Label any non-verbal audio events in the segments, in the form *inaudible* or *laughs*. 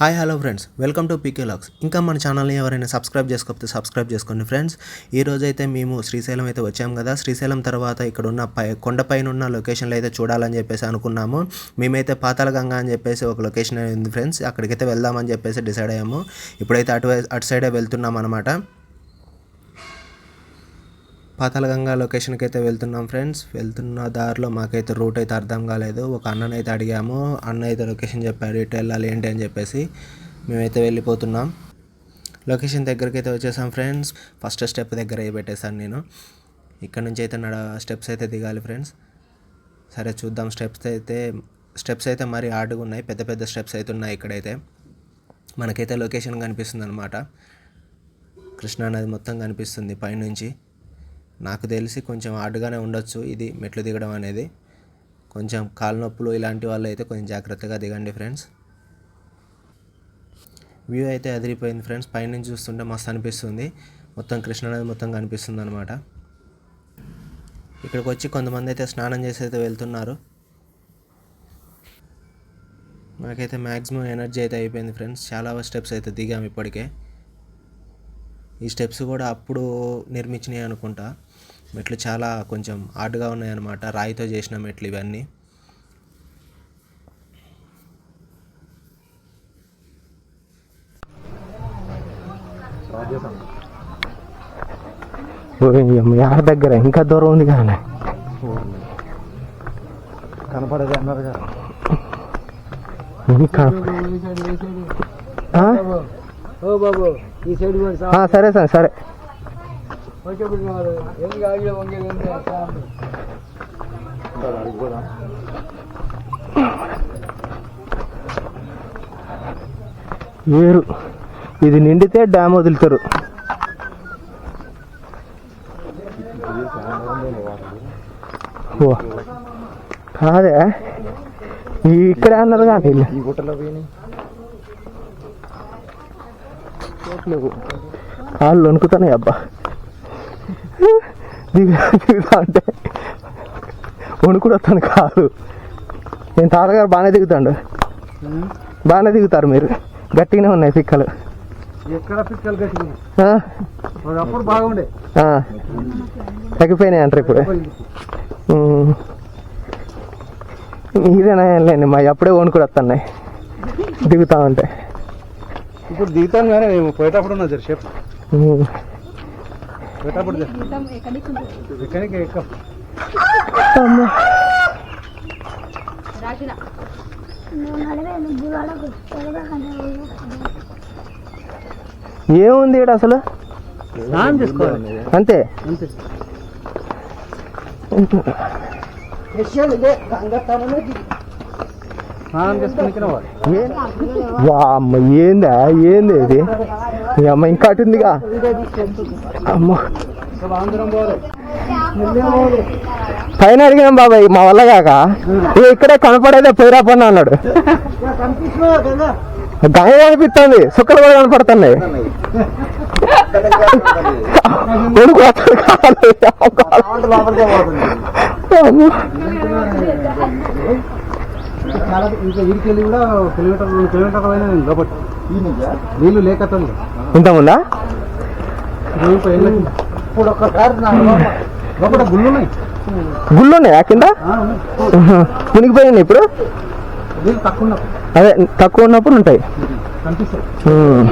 Hi hello friends. Welcome to P K locks. ఇంకా మన ఛానల్ని ఎవరైనా సబ్స్క్రైబ్ చేసుకోకపోతే సబ్స్క్రైబ్ చేసుకోండి ఫ్రెండ్స్. ఈ రోజు అయితే మేము శ్రీశైలం అయితే వచ్చాము కదా. శ్రీశైలం తర్వాత ఇక్కడ ఉన్న పై కొండపైన ఉన్న లొకేషన్లు అయితే చూడాలని చెప్పేసి అనుకున్నాము. మేమైతే పాతాళగంగా అని చెప్పేసి ఒక లొకేషన్ ఉంది ఫ్రెండ్స్. అక్కడికైతే వెళ్దామని చెప్పేసి డిసైడ్ అయ్యాము. ఇప్పుడైతే అటు అటు సైడే వెళ్తున్నాం అనమాట పాతాళగంగా లొకేషన్కి అయితే వెళ్తున్నాం ఫ్రెండ్స్. వెళ్తున్న దారిలో మాకైతే రూట్ అయితే అర్థం కాలేదు. ఒక అన్ననైతే అడిగాము. అన్న అయితే లొకేషన్ చెప్పాడు ఇటు వెళ్ళాలి ఏంటి? అని చెప్పేసి మేమైతే వెళ్ళిపోతున్నాం. లొకేషన్ దగ్గరికి అయితే వచ్చేసాం ఫ్రెండ్స్. ఫస్ట్ స్టెప్ దగ్గర పెట్టేశాను నేను. ఇక్కడ నుంచి అయితే నడ స్టెప్స్ అయితే దిగాలి ఫ్రెండ్స్. సరే చూద్దాం. స్టెప్స్ అయితే స్టెప్స్ అయితే మరీ హార్డ్గా ఉన్నాయి. పెద్ద పెద్ద స్టెప్స్ అయితే ఉన్నాయి ఇక్కడైతే. మనకైతే లొకేషన్ కనిపిస్తుంది అనమాట కృష్ణా నది మొత్తం కనిపిస్తుంది పైనుంచి. నాకు తెలిసి కొంచెం హార్డ్గానే ఉండొచ్చు ఇది మెట్లు దిగడం అనేది. కొంచెం కాలు నొప్పులు ఇలాంటి వాళ్ళు అయితే కొంచెం జాగ్రత్తగా దిగండి ఫ్రెండ్స్. వ్యూ అయితే అదిరిపోయింది ఫ్రెండ్స్. పైనుంచి చూస్తుంటే మస్తు అనిపిస్తుంది. మొత్తం కృష్ణానది మొత్తం కనిపిస్తుంది అనమాట ఇక్కడికి వచ్చి కొంతమంది అయితే స్నానం చేసి అయితే వెళ్తున్నారు. నాకైతే మ్యాక్సిమం ఎనర్జీ అయితే అయిపోయింది ఫ్రెండ్స్. చాలా స్టెప్స్ అయితే దిగాము ఇప్పటికే. ఈ స్టెప్స్ కూడా అప్పుడు నిర్మించినాయి అనుకుంటా. మెట్లు చాలా కొంచెం హార్డ్గా ఉన్నాయన్నమాట. రాయితో చేసిన మెట్లు ఇవన్నీ. యాడ దగ్గర? ఇంకా దూరం ఉంది కానీ. కనపడదు అన్నారు కదా? ఓ బాబు? ఈ సైడ్ సరే సార్ సరే. ఏరు ఇది నిండితే డ్యామ్ వదులుతారు. ఓ. కాదే? ఈ ఇక్కడే అన్నారు కానీ. ఈ గుట్టలో పోయినాయి. కాళ్ళు వణుకుతున్నాయి అబ్బా. దిగు దిగుతా అంటే. వణుకుడు వస్తాను కాలు నేను తాతగారు బాగానే దిగుతాడు. బాగానే దిగుతారు మీరు. గట్టిగానే ఉన్నాయి పిక్కలు. తగ్గిపోయినాయి అంటారు ఇప్పుడు. మీరేనా లేండి మా అప్పుడే వణుకుడు వస్తున్నాయి దిగుతా ఉంటే ఇప్పుడు దిగుతాం కానీ మేము పోయేటప్పుడు ఉన్నా జర షేప్. పోయేటప్పుడు ఎక్కడికి ఎక్క. ఏముంది ఇక్కడ అసలు? అంతే. అంతే. వామ్మ ఏందా? ఏంది ఇది? ఈ అమ్మ ఇంకా అటు ఉందిగా? అమ్మ. పైన అడిగాం బాబాయ్ మా వల్ల కాక. ఇక్కడే కనపడేదే పోయిరా పని అన్నాడు. గంగ కనిపిస్తుంది సుక్కలు కూడా కనపడుతున్నాయి. అమ్మ. చాలా ఇంకా ఇరికి వెళ్ళి కూడా కిలోమీటర్ రెండు కిలోమీటర్ల పైన లోపల. నీళ్ళు లేకతుంది ఇంతకుముందా ఇప్పుడు ఒక్కసారి లోపల. గుళ్ళు ఉన్నాయి గుళ్ళు ఉన్నాయా. కింద. మునిగిపోయింది ఇప్పుడు? నీళ్ళు తక్కువ అదే తక్కువ ఉన్నప్పుడు ఉంటాయి. కనిపిస్తాయి. ఉమ్.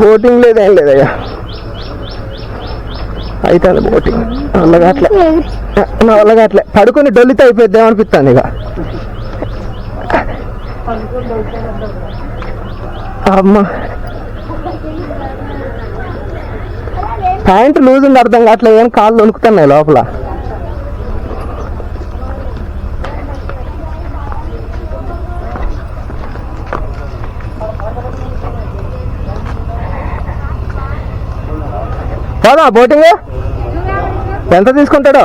బోటింగ్ లేదేం లేదయ్యా అయితే బోటింగ్ అలాగట్లే అట్లే నా వల్లగా అట్లే పడుకొని డొల్లితే అయిపోద్ది అనిపిస్తాను ఇక. అమ్మ. ప్యాంట్ లూజ్ ఉంది అర్థం కావట్లేదు. కానీ కాళ్ళు వణుకుతున్నాయి లోపల. పోదా బోటింగ్? ఎంత తీసుకుంటాడో?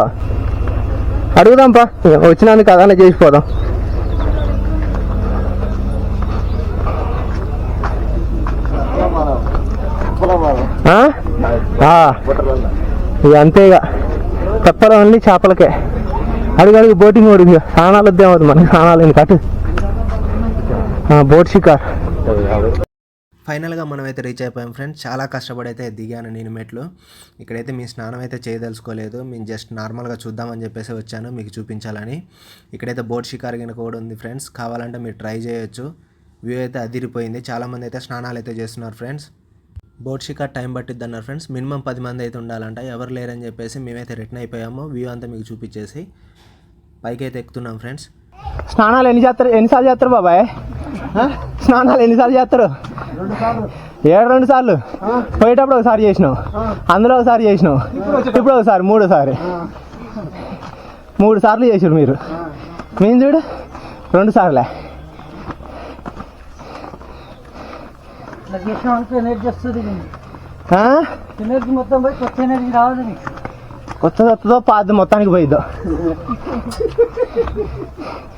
అడుగుదాంపా. వచ్చినందుకు అదానే చేసిపోదాం ఆ? ఇక అంతే ఇక. తప్పలు ఓన్లీ చేపలకే. అడిగి అడిగి బోటింగ్ అడుగు స్నానాలు వద్దేమవుతుంది మనకి స్నానాలు ఎందుకు అటు? బోట్ షికార్. ఫైనల్గా మనం అయితే రీచ్ అయిపోయాం ఫ్రెండ్స్. చాలా కష్టపడి అయితే దిగాను నేను మెట్లు. ఇక్కడైతే మీ స్నానం అయితే చేయదలుచుకోలేదు. మేము జస్ట్ నార్మల్గా చూద్దామని చెప్పేసి వచ్చాను మీకు చూపించాలని. ఇక్కడైతే బోట్ షికార్ కింద కూడా ఉంది ఫ్రెండ్స్. కావాలంటే మీరు ట్రై చేయొచ్చు. వ్యూ అయితే అదిరిపోయింది. చాలామంది అయితే స్నానాలు అయితే చేస్తున్నారు ఫ్రెండ్స్. బోట్ షికార్ టైం పట్టిద్ది అన్నారు ఫ్రెండ్స్. మినిమం పది మంది అయితే ఉండాలంట. ఎవరు లేరని చెప్పేసి మేమైతే రిటర్న్ అయిపోయాము. వ్యూ అంతా మీకు చూపించేసి పైకి అయితే ఎక్కుతున్నాం ఫ్రెండ్స్. స్నానాలు ఎన్ని చేస్తారు ఎన్నిసార్లు చేస్తారు బాబాయ్? స్నానాలు ఎన్నిసార్లు చేస్తారు? ఏడు రెండు సార్లు? పోయేటప్పుడు ఒకసారి చేసినావు. అందులో ఒకసారి చేసినావు. ఇప్పుడు ఒకసారి మూడోసారి. మూడు సార్లు చేసారు మీరు. మేము చూడు. రెండు సార్లే. కొత్త కొత్తదో పాత మొత్తానికి పోయిద్దో. *laughs*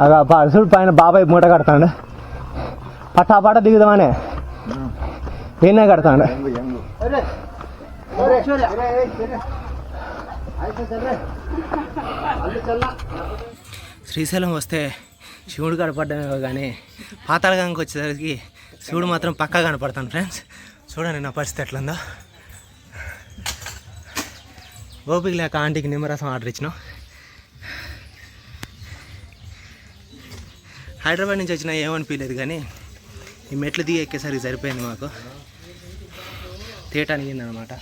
పరుసుడు పైన బాబాయ్ మూట కడతాడు. పటాపట దిగుదామనే. నేనే కడతాడు. శ్రీశైలం వస్తే శివుడు కనపడ్డమే కానీ పాతాళగంగకి వచ్చేసరికి శివుడు మాత్రం పక్కా కనపడతాను ఫ్రెండ్స్ చూడండి నా పరిస్థితి ఎట్లుందో. ఓపిక లేక ఆంటీకి నిమ్మరసం ఆర్డర్ ఇచ్చినాం. హైదరాబాద్ నుంచి వచ్చినా ఏమనిపించలేదు కానీ ఈ మెట్లు దిగి ఎక్కేసరికి సరిపోయింది మాకు. తీయటానికి అనమాట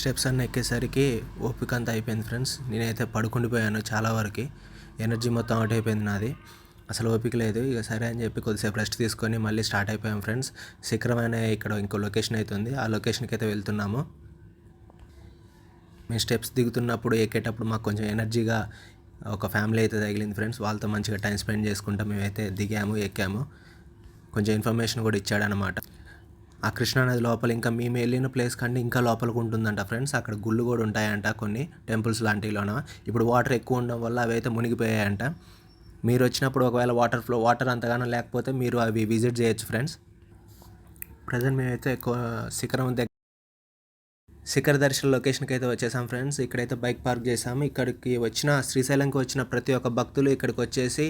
స్టెప్స్ అన్నీ ఎక్కేసరికి ఓపిక అంతా అయిపోయింది ఫ్రెండ్స్. నేనైతే పడుకుండిపోయాను చాలా వరకు. ఎనర్జీ మొత్తం అవుట్ అయిపోయింది నాది. అసలు ఓపిక లేదు. ఇక సరే అని చెప్పి కొద్దిసేపు రెస్ట్ తీసుకొని మళ్ళీ స్టార్ట్ అయిపోయాం ఫ్రెండ్స్. శిఖరమైన ఇక్కడ ఇంకో లొకేషన్ అవుతుంది ఆ లొకేషన్కి అయితే వెళ్తున్నాము. మేము స్టెప్స్ దిగుతున్నప్పుడు ఎక్కేటప్పుడు మాకు కొంచెం ఎనర్జీగా ఒక ఫ్యామిలీ అయితే తగిలింది ఫ్రెండ్స్. వాళ్ళతో మంచిగా టైం స్పెండ్ చేసుకుంటా మేమైతే దిగాము ఎక్కాము. కొంచెం ఇన్ఫర్మేషన్ కూడా ఇచ్చాడనమాట ఆ కృష్ణానది లోపల ఇంకా మేము వెళ్ళిన ప్లేస్ కంటే ఇంకా లోపలికి ఉంటుందంట ఫ్రెండ్స్. అక్కడ గుళ్ళు కూడా ఉంటాయంట కొన్ని టెంపుల్స్ లాంటిలోన ఇప్పుడు వాటర్ ఎక్కువ ఉండడం వల్ల అవి అయితే మునిగిపోయాయంట. మీరు వచ్చినప్పుడు ఒకవేళ వాటర్ ఫ్లో వాటర్ అంతగానో లేకపోతే మీరు అవి విజిట్ చేయొచ్చు ఫ్రెండ్స్. ప్రజెంట్ మేమైతే ఎక్కువ శిఖరం దగ్గర శిఖర్ దర్శన లొకేషన్కి అయితే వచ్చేసాం ఫ్రెండ్స్. ఇక్కడైతే బైక్ పార్క్ చేసాము ఇక్కడికి వచ్చిన శ్రీశైలంకి వచ్చిన ప్రతి ఒక్క భక్తులు ఇక్కడికి వచ్చేసి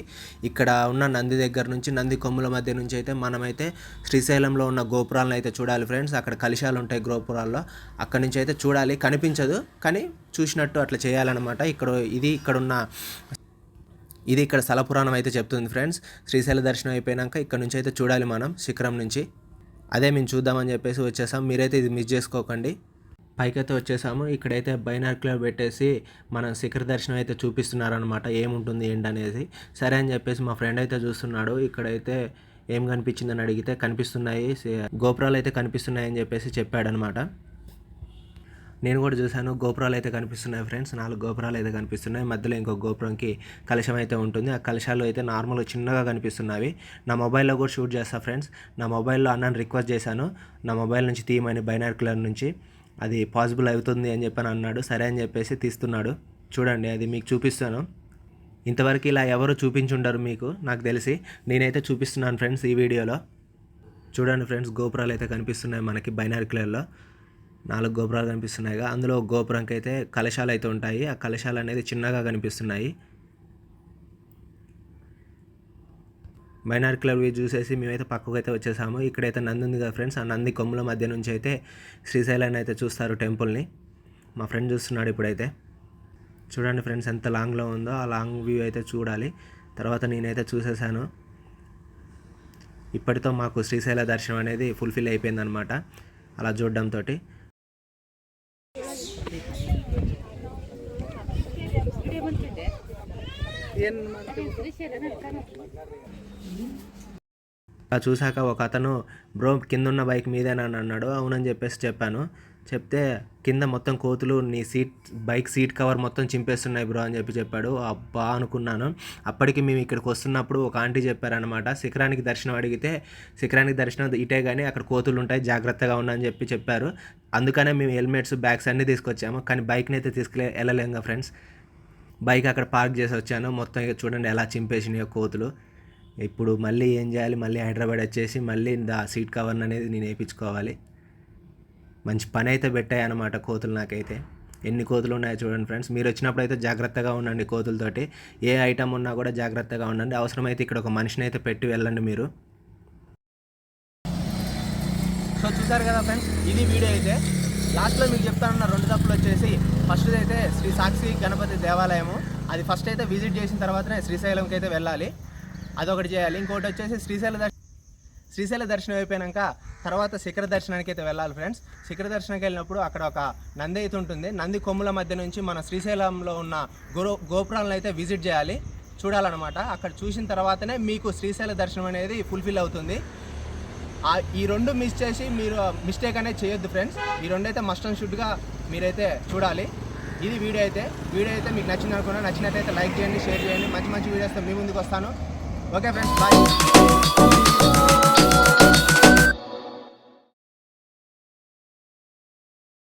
ఇక్కడ ఉన్న నంది దగ్గర నుంచి నంది కొమ్ముల మధ్య నుంచి అయితే మనమైతే శ్రీశైలంలో ఉన్న గోపురాలను అయితే చూడాలి ఫ్రెండ్స్. అక్కడ కలశాలు ఉంటాయి గోపురాల్లో. అక్కడ నుంచి అయితే చూడాలి. కనిపించదు కానీ చూసినట్టు అట్లా చేయాలన్నమాట. ఇక్కడ ఇది ఇక్కడ ఉన్న ఇది ఇక్కడ స్థల పురాణం అయితే చెప్తుంది ఫ్రెండ్స్. శ్రీశైల దర్శనం అయిపోయాక ఇక్కడ నుంచి అయితే చూడాలి మనం శిఖరం నుంచి. అదే మేము చూద్దామని చెప్పేసి వచ్చేసాం. మీరైతే ఇది మిస్ చేసుకోకండి. పైకైతే వచ్చేసాము. ఇక్కడైతే బైనార్కులర్ పెట్టేసి మన శిఖర దర్శనం అయితే చూపిస్తున్నారనమాట ఏముంటుంది ఏంటనేది సరే అని చెప్పేసి మా ఫ్రెండ్ అయితే చూస్తున్నాడు. ఇక్కడైతే ఏం కనిపించిందని అడిగితే కనిపిస్తున్నాయి. గోపురాలు అయితే కనిపిస్తున్నాయి అని చెప్పేసి చెప్పాడనమాట నేను కూడా చూశాను. గోపురాలు అయితే కనిపిస్తున్నాయి ఫ్రెండ్స్. నాలుగు గోపురాలు అయితే కనిపిస్తున్నాయి. మధ్యలో ఇంకో గోపురంకి కలశం అయితే ఉంటుంది. ఆ కలశాలు అయితే నార్మల్గా చిన్నగా కనిపిస్తున్నవి. నా మొబైల్లో కూడా షూట్ చేస్తాను ఫ్రెండ్స్. నా మొబైల్లో అన్నని రిక్వెస్ట్ చేశాను. నా మొబైల్ నుంచి తీయమని బైనార్కులర్ నుంచి. అది పాసిబుల్ అవుతుంది అని చెప్పని అన్నాడు. సరే అని చెప్పేసి తీస్తున్నాడు. చూడండి అది మీకు చూపిస్తాను. ఇంతవరకు ఇలా ఎవరు చూపించుండరు మీకు? నాకు తెలిసి నేనైతే చూపిస్తున్నాను ఫ్రెండ్స్ ఈ వీడియోలో. చూడండి ఫ్రెండ్స్ గోపురాలు అయితే కనిపిస్తున్నాయి మనకి బైనార్కులర్లో నాలుగు గోపురాలు కనిపిస్తున్నాయిగా. అందులో గోపురంకి అయితే కలశాలు అయితే ఉంటాయి. ఆ కలశాలు అనేది చిన్నగా కనిపిస్తున్నాయి. బైనార్కులర్వి చూసేసి మేమైతే పక్కకు అయితే వచ్చేసాము. ఇక్కడైతే నంది ఉంది కదా ఫ్రెండ్స్ ఆ నంది కొమ్ముల మధ్య నుంచి అయితే శ్రీశైలాన్ని అయితే చూస్తారు టెంపుల్ని మా ఫ్రెండ్ చూస్తున్నాడు ఇప్పుడైతే. చూడండి ఫ్రెండ్స్ ఎంత లాంగ్లో ఉందో ఆ లాంగ్ వ్యూ అయితే చూడాలి. తర్వాత నేనైతే చూసేసాను. ఇప్పటితో మాకు శ్రీశైల దర్శనం అనేది ఫుల్ఫిల్ అయిపోయిందనమాట అలా చూడడంతో చూశాక ఒక అతను బ్రో కింద ఉన్న బైక్ మీదేనా అని అన్నాడు. అవునని చెప్పేసి చెప్పాను. చెప్తే కింద మొత్తం కోతులు నీ సీట్ బైక్ సీట్ కవర్ మొత్తం చింపేస్తున్నాయి బ్రో అని చెప్పి చెప్పాడు. అబ్బా అనుకున్నాను. అప్పటికి మేము ఇక్కడికి వస్తున్నప్పుడు ఒక ఆంటీ చెప్పారనమాట శిఖరానికి దర్శనం అడిగితే శిఖరానికి దర్శనం ఇటే కానీ అక్కడ కోతులు ఉంటాయి జాగ్రత్తగా ఉన్నా అని చెప్పి చెప్పారు. అందుకనే మేము హెల్మెట్స్ బ్యాగ్స్ అన్నీ తీసుకొచ్చాము. కానీ బైక్ని అయితే తీసుకెళ్ళి వెళ్ళలేంగా ఫ్రెండ్స్. బైక్ అక్కడ పార్క్ చేసి వచ్చాను. మొత్తం చూడండి ఎలా చింపేసినాయో కోతులు. ఇప్పుడు మళ్ళీ ఏం చేయాలి? మళ్ళీ హైదరాబాద్ వచ్చేసి మళ్ళీ దా సీట్ కవర్ని అనేది నేను వేయించుకోవాలి. మంచి పని అయితే పెట్టాయి అన్నమాట కోతులు నాకైతే. ఎన్ని కోతులు ఉన్నాయో చూడండి ఫ్రెండ్స్. మీరు వచ్చినప్పుడు అయితే జాగ్రత్తగా ఉండండి కోతులతోటి. ఏ ఐటమ్ ఉన్నా కూడా జాగ్రత్తగా ఉండండి. అవసరమైతే ఇక్కడ ఒక మనిషిని అయితే పెట్టి వెళ్ళండి మీరు. సో చూసారు కదా ఫ్రెండ్స్ ఇది వీడియో అయితే. లాస్ట్లో మీకు చెప్తానన్న రెండు తప్పులు వచ్చేసి. ఫస్ట్ అయితే శ్రీ సాక్షి గణపతి దేవాలయము. అది ఫస్ట్ అయితే విజిట్ చేసిన తర్వాతనే శ్రీశైలంకి అయితే వెళ్ళాలి. అదొకటి చేయాలి. ఇంకోటి వచ్చేసి శ్రీశైల దర్శనం శ్రీశైల దర్శనం అయిపోయాక తర్వాత శిఖర దర్శనానికి అయితే వెళ్ళాలి ఫ్రెండ్స్. శిఖర దర్శనానికి వెళ్ళినప్పుడు అక్కడ ఒక నంది అయితే ఉంటుంది. నంది కొమ్ముల మధ్య నుంచి మన శ్రీశైలంలో ఉన్న గురు గోపురాలను అయితే విజిట్ చేయాలి. చూడాలన్నమాట. అక్కడ చూసిన తర్వాతనే మీకు శ్రీశైల దర్శనం అనేది ఫుల్ఫిల్ అవుతుంది. ఈ రెండు మిస్ చేసి మీరు మిస్టేక్ అనేది చేయొద్దు ఫ్రెండ్స్. ఈ రెండు అయితే మస్ట్ అండ్ షుడ్గా మీరైతే చూడాలి. ఇది వీడియో అయితే. వీడియో అయితే మీకు నచ్చింది అనుకున్నా నచ్చినట్టయితే లైక్ చేయండి షేర్ చేయండి. మంచి మంచి వీడియోస్తో మీ ముందుకు వస్తాను. Okay friends bye.